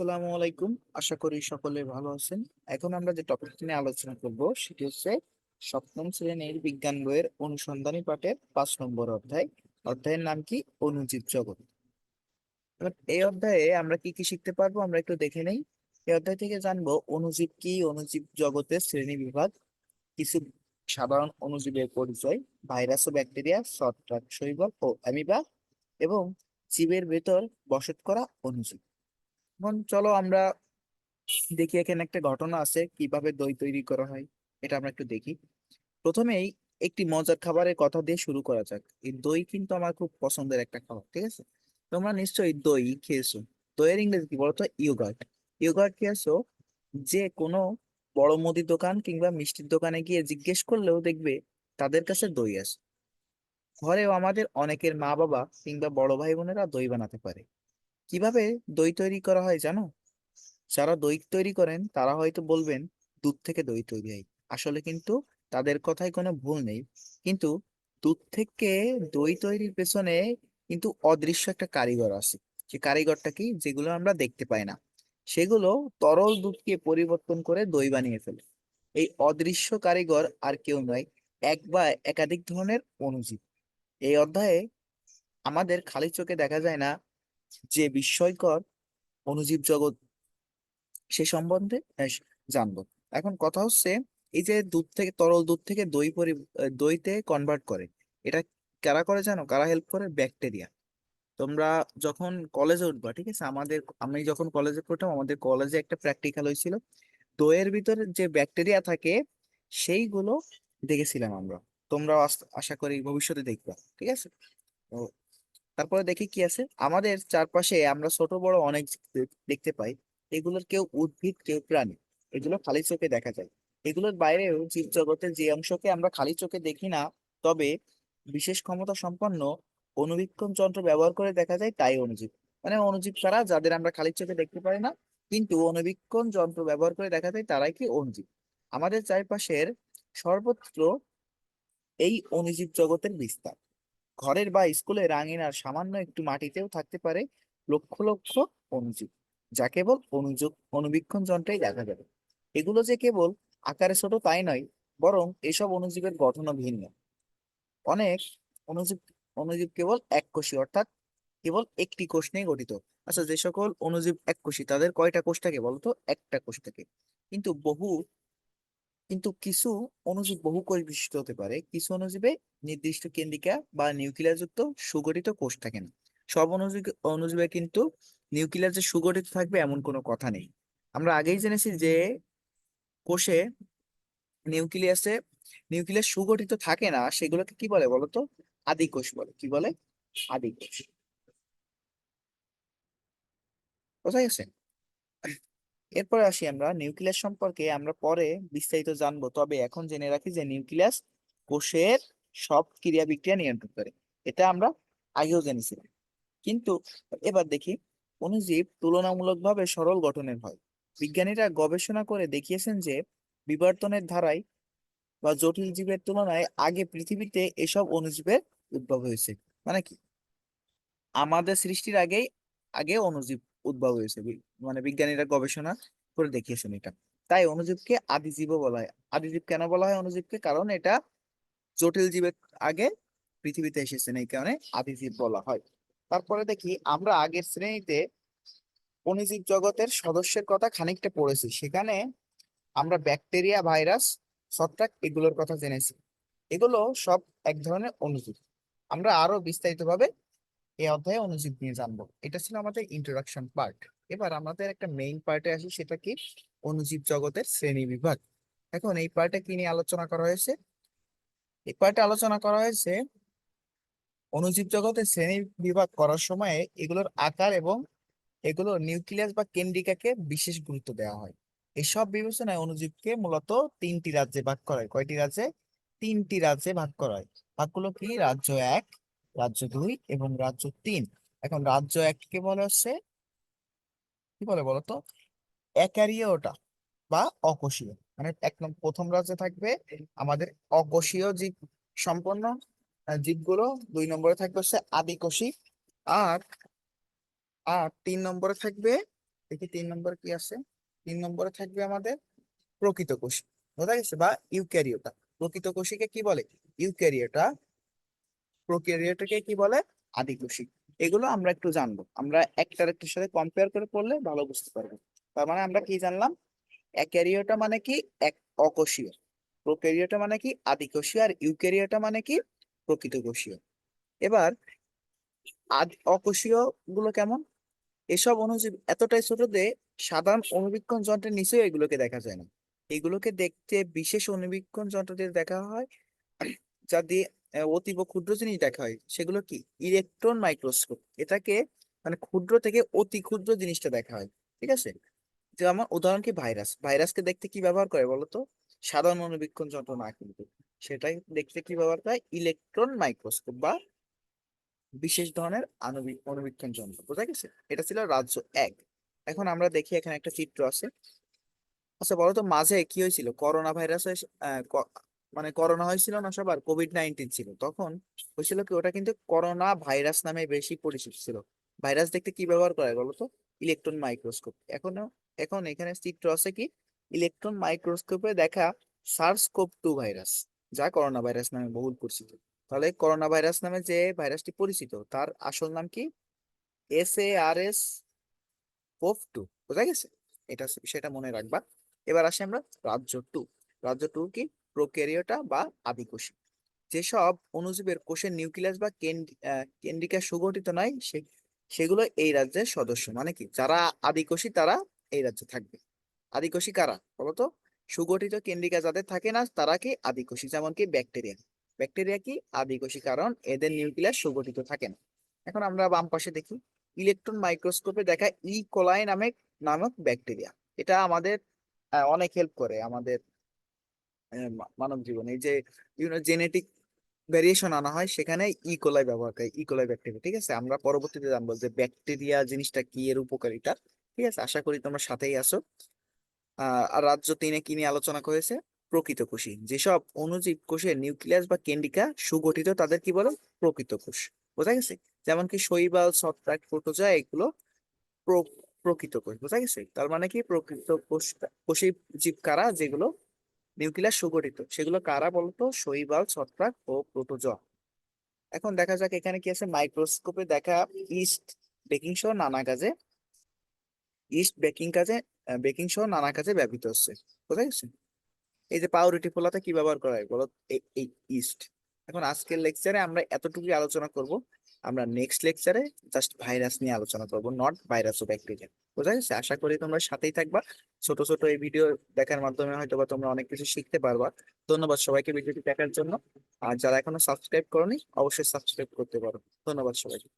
আসসালামু আলাইকুম। আশা করি সকলে ভালো আছেন। এখন আমরা যে টপিকটি নিয়ে আলোচনা করব, সেটি হচ্ছে সপ্তম শ্রেণির বিজ্ঞান বইয়ের অনুসন্ধানী পাঠের পাঁচ নম্বর অধ্যায়। অধ্যায়ের নাম কি? অণুজীব জগৎ। এই অধ্যায়ে আমরা কি কি শিখতে পারব আমরা একটু দেখে নেই। এই অধ্যায় থেকে জানব অনুজীব কি? অনুজীব জগতের শ্রেণি বিভাগ। কিছু সাধারণ অনুজীবের পরিচয়, ভাইরাস ও ব্যাকটেরিয়া, ছত্রাক, শৈবাল ও অ্যামিবা এবং জীবের ভেতর বসত করা অণুজীব এখন চলো আমরা দেখি এখানে একটা ঘটনা আছে, কীভাবে দই তৈরি করা হয়, এটা আমরা একটু দেখি। প্রথমেই একটি মজার খাবারের কথা দিয়ে শুরু করা যাক। এই দই কিন্তু আমার খুব পছন্দের একটা খাবার, ঠিক আছে? তোমরা নিশ্চয়ই দই খেয়েছো। দইয়ের ইংরেজি কি বলতো? ইয়োগার্ট। ইয়োগার্ট খেয়েছো? যে কোনো বড় মুদির দোকান কিংবা মিষ্টির দোকানে গিয়ে জিজ্ঞেস করলেও দেখবে তাদের কাছে দই আছে। ঘরেও আমাদের অনেকের মা বাবা কিংবা বড় ভাই বোনেরা দই বানাতে পারে। কীভাবে দই তৈরি করা হয় জানো? যারা দই তৈরি করেন, তারা হয়তো বলবেন, দুধ থেকে দই তৈরি হয়। আসলে কিন্তু তাদের কথায় কোনো ভুল নেই। কিন্তু দুধ থেকে দই তৈরির পেছনে কিন্তু অদৃশ্য একটা কারিগর আছে। যে কারিগরটা কি? যেগুলো আমরা দেখতে পাই না। সেগুলো তরল দুধকে পরিবর্তন করে দই বানিয়ে ফেলে। এই অদৃশ্য কারিগর আর কেউ নয়, এক বা একাধিক ধরনের অণুজীব। এই অধ্যায়ে আমাদের খালি চোখে দেখা যায় না যে বিস্ময়কর অনুজীব জগৎ সে সম্বন্ধে জানব। এখন কথা হচ্ছে এই যে দুধ থেকে, তরল দুধ থেকে দই পরি, দইতে কনভার্ট করে, এটা কারা করে জানো? কারা হেল্প করে? ব্যাকটেরিয়া তোমরা যখন কলেজে উঠবা, ঠিক আছে? আমাদের, আমি যখন কলেজে পড়তাম, আমাদের কলেজে একটা প্র্যাকটিক্যাল হয়েছিল। দইয়ের ভিতরে যে ব্যাকটেরিয়া থাকে, সেইগুলো দেখেছিলাম আমরা। তোমরাও আশা করি ভবিষ্যতে দেখবা, ঠিক আছে? তারপরে দেখি কি আছে। আমাদের চারপাশে আমরা ছোট, বড় অনেক দেখতে পাই। এগুলোর কেউ উদ্ভিদ, কেউ প্রাণী। এগুলো খালি চোখে দেখা যায়। এগুলোর বাইরেও জীব জগতের যে অংশকে আমরা খালি চোখে দেখি না, তবে বিশেষ ক্ষমতা সম্পন্ন অণুবীক্ষণ যন্ত্র ব্যবহার করে দেখা যায় তাই অনুজীব। মানে অনুজীব ছাড়া যাদের আমরা খালি চোখে দেখতে পারি না, কিন্তু অণুবীক্ষণ যন্ত্র ব্যবহার করে দেখা যায় তারাই কি অণুজীব আমাদের চারপাশের সর্বত্র এই অনুজীব জগতের বিস্তার। ঘরের বা স্কুলের আঙিনার সামান্য একটু মাটিতেও থাকতে পারে লক্ষ লক্ষ অণুজীব, যা কেবল অনুযোগ অণুবীক্ষণ যন্ত্রেই দেখা যাবে। এগুলো যে কেবল আকারে ছোট তাই নয়, বরং এসব অণুজীবের গঠনও ভিন্ন। অনেক অণুজীব অণুজীব কেবল এককোষী অর্থাৎ কেবল একটি কোষ নিয়ে গঠিত। আচ্ছা যে সকল অণুজীব এককোষী তাদের কয়টা কোষ থাকে বলতো? একটা কোষ থাকে। কিন্তু বহু কিন্তু কিছু অণুজীব বহু কোষ বিশিষ্ট হতে পারে। কিছু অণুজীবে নির্দিষ্ট কেন্দ্রিকা বা নিউক্লিয়াস যুক্ত সুগঠিত কোষ থাকে না। সব অণুজীব, অণুজীবে কিন্তু নিউক্লিয়াস যে সুগঠিত থাকবে এমন কোনো কথা নেই। আমরা আগেই জেনেছি যে কোষে নিউক্লিয়াসে নিউক্লিয়াস সুগঠিত থাকে না, সেগুলোকে কি বলে বলতো? আদি কোষ বলে। কি বলে? আদি কোষ। বোঝা গেছে এরপরে আসি আমরা নিউক্লিয়াস সম্পর্কে। আমরা পরে বিস্তারিত জানব। তবে এখন জেনে রাখি যে নিউক্লিয়াস কোষের সব ক্রিয়া বিক্রিয়া নিয়ন্ত্রণ করে। এটা আমরা আগেও জেনেছিলাম। কিন্তু এবার দেখি, অণুজীব তুলনামূলকভাবে সরল গঠনের হয়। বিজ্ঞানীরা গবেষণা করে দেখিয়েছেন যে বিবর্তনের ধারায় বা জটিল জীবের তুলনায় আগে পৃথিবীতে এসব অনুজীবের উদ্ভব হয়েছে। মানে কি? আমাদের সৃষ্টির আগেই, আগে অণুজীব উদ্ভব হয়েছে। মানে বিজ্ঞানীরা গবেষণা করে দেখিয়েছেন এটা। তাই অণুজীবকে আদিজীবও বলা হয়। আদিজীব কেন বলা হয় অণুজীবকে? কারণ এটা জটিল জীবের আগে পৃথিবীতে এসেছেন এই কারণে আদিজীব বলা হয়। তারপরে দেখি, আমরা আগের শ্রেণীতে অণুজীব জগতের সদস্যের কথা খানিকটা পড়েছি। সেখানে আমরা ব্যাকটেরিয়া, ভাইরাস, ছত্রাক এগুলোর কথা জেনেছি। এগুলো সব এক ধরনের অণুজীব। আমরা আরও বিস্তারিতভাবে এই অধ্যায়ে অণুজীব নিয়ে জানব। এটা ছিল আমাদের ইন্ট্রোডাকশন পার্ট এবার আমাদের একটা মেইন পার্টে আসি, সেটা কি? অণুজীব জগতের শ্রেণি বিভাগ। এখন এই পার্টে কি নিয়ে আলোচনা করা হয়েছে? এই পার্টে আলোচনা করা হয়েছে অণুজীব জগতের শ্রেণি বিভাগ করার সময় এগুলোর আকার এবং এগুলো নিউক্লিয়াস বা কেন্দ্রিকাকে বিশেষ গুরুত্ব দেওয়া হয়। এসব বিবেচনায় অণুজীবকে মূলত তিনটি রাজ্যে ভাগ করা হয়। কয়টি রাজ্যে? তিনটি রাজ্যে ভাগ করা হয়। ভাগগুলো কি? রাজ্য এক রাজ্য দুই এবং রাজ্য তিন। এখন রাজ্য এককে বলে হচ্ছে কি বলে বলতো একারিওটা বা অকোষীয়। মানে এক নং প্রথম রাজ্যে থাকবে আমাদের অকোষীয় জীব সম্পন্ন জীবগুলো। দুই নম্বরে থাকবে হচ্ছে আদিকোষী। আর আর তিন নম্বরে থাকবে, দেখি তিন নম্বর কি আছে? তিন নম্বরে থাকবে আমাদের প্রকৃত কোষী বোঝা গেছে? বা ইউক্যারিওটা। প্রকৃত কোষীকে কি বলে? ইউক্যারিওটা প্রোক্যারিওটাকে কি বলে? আদিকোষী এগুলো আমরা একটু জানব। আমরা একটা একটার সাথে কম্পেয়ার করে পড়লে ভালো বুঝতে পারব। তার মানে আমরা কি জানলাম? অ্যাক্যারিওটা মানে কি? এক অকোষীয়। প্রোক্যারিওটা মানে কি? আদিকোষীয়। আর ইউক্যারিওটা মানে কি? প্রকৃত কোষীয় এবার আদ অকোষীয়গুলো কেমন? এসব অনুজীব এতটাই ছোট যে সাধারণ অনুবীক্ষণ যন্ত্রের নিচেও এগুলোকে দেখা যায় না। এগুলোকে দেখতে বিশেষ অনুবীক্ষণ যন্ত্র দিয়ে দেখা হয়, যা দিয়ে অতীব ক্ষুদ্র জিনিস দেখা হয়, সেগুলো কি? ইলেকট্রন মাইক্রোস্কোপ এটাকে মানে ক্ষুদ্র থেকে অতি ক্ষুদ্র জিনিসটা দেখা হয়, ঠিক আছে? যেমন উদাহরণ কি? ভাইরাস ভাইরাসকে দেখতে কি ব্যবহার করে বলতো? সাধারণ অণুবীক্ষণ যন্ত্র না কিন্তু, সেটাই দেখতে কি ব্যবহার করে? ইলেকট্রন মাইক্রোস্কোপ বা বিশেষ ধরনের আণবিক অণুবীক্ষণ যন্ত্র, বোঝা গেছে? এটা ছিল রাজ্য এক। এখন আমরা দেখি এখানে একটা চিত্র আছে। আচ্ছা বলতো মাঝে কি হয়েছিল? করোনা ভাইরাস মানে করোনা হয়েছিল না সবার কোভিড নাইন্টিন ছিল। তখন হয়েছিল কি, ওটা কিন্তু করোনা ভাইরাস নামে বেশি পরিচিত ছিল। ভাইরাস দেখতে কি ব্যবহার করে বলতো ইলেকট্রন মাইক্রোস্কোপ। এখনও, এখন এখানে চিত্র আছে কি, ইলেকট্রন মাইক্রোস্কোপে দেখা সার্স কোভ টু ভাইরাস, যা করোনা ভাইরাস নামে বহুল পরিচিত। তাহলে করোনা ভাইরাস নামে যে ভাইরাসটি পরিচিত, তার আসল নাম কি? S A R S CoV two বোঝা গেছে? এটা সেটা মনে রাখবা। এবার আসি আমরা রাজ্য টু রাজ্য টু কি? প্রোক্যারিওটা বা আদিকোষী যেসব অণুজীবের কোষের নিউক্লিয়াস বা কেন্দ্রি- কেন্দ্রিকা সুগঠিত নয় সেগুলো এই রাজ্যের সদস্য। মানে কি? যারা আদিকোষী তারা এই রাজ্যে থাকবে। আদিকোষী কারা? বলতো? সুগঠিত কেন্দ্রিকা যাদের থাকে না, তারা কি আদিকোষী যেমন কি ব্যাকটেরিয়া। ব্যাকটেরিয়া কি? আদিকোষী কারণ এদের নিউক্লিয়াস সুগঠিত থাকে না। এখন আমরা বাম পাশে দেখি। ইলেকট্রন মাইক্রোস্কোপে দেখা ই কোলাই নামে, নামক ব্যাকটেরিয়া। এটা আমাদের অনেক হেল্প করে আমাদের মানব জীবনে। যে বিভিন্ন জেনেটিক ভেরিয়েশন আনা হয়, সেখানে ই কোলাই ব্যবহার করে ই কোলাই ব্যাকটেরিয়া ঠিক আছে? আমরা পরবর্তীতে জানব যে ব্যাকটেরিয়া জিনিসটা কি, এর উপকারিতা, ঠিক আছে? আশা করি তোমরা সাথেই আসো আর রাজ্য তিনে কি নিয়ে আলোচনা করেছে? প্রকৃত কোষী যেসব অণুজীব কোষের নিউক্লিয়াস বা কেন্ডিকা সুগঠিত, তাদের কি বলে? প্রকৃত কোষ। বোঝা গেছে? যেমন কি শৈবাল, ছত্রাক প্রোটোজোয়া এগুলো প্র- প্রকৃত কোষ, বোঝা গেছে? তার মানে কি? প্রকৃত কোষ, কোষী জীব কারা? যেগুলো নিউক্লিয়াস সুগঠিত, সেগুলো কারা বলতো? শৈবাল, ছত্রাক ও প্রোটোজোয়া এখন দেখা যাক এখানে কি আছে? মাইক্রোস্কোপে দেখা ইস্ট বেকিং সহ নানা কাজে, ইস্ট বেকিং কাজে বেকিং সহ নানা কাজে ব্যবহৃত হচ্ছে। বোঝা গেছে? এই যে পাউরুটি ফোলাতে কি ব্যবহার করা হয়? বলো এই ইস্ট। এখন আজকের লেকচারে আমরা এতটুকুই আলোচনা করব। আমরা নেক্সট লেকচারে জাস্ট ভাইরাস নিয়ে আলোচনা করব নট ভাইরাস ও ব্যাকটেরিয়া বোঝা গেছে? আশা করি তোমরা সাথেই থাকবা। ছোট ছোট এই ভিডিও দেখার মাধ্যমে হয়তো বা তোমরা অনেক কিছু শিখতে পারবা। ধন্যবাদ সবাইকে ভিডিওটি দেখার জন্য। আর যারা এখনও সাবস্ক্রাইব করনি, অবশ্যই সাবস্ক্রাইব করতে পারো। ধন্যবাদ সবাইকে।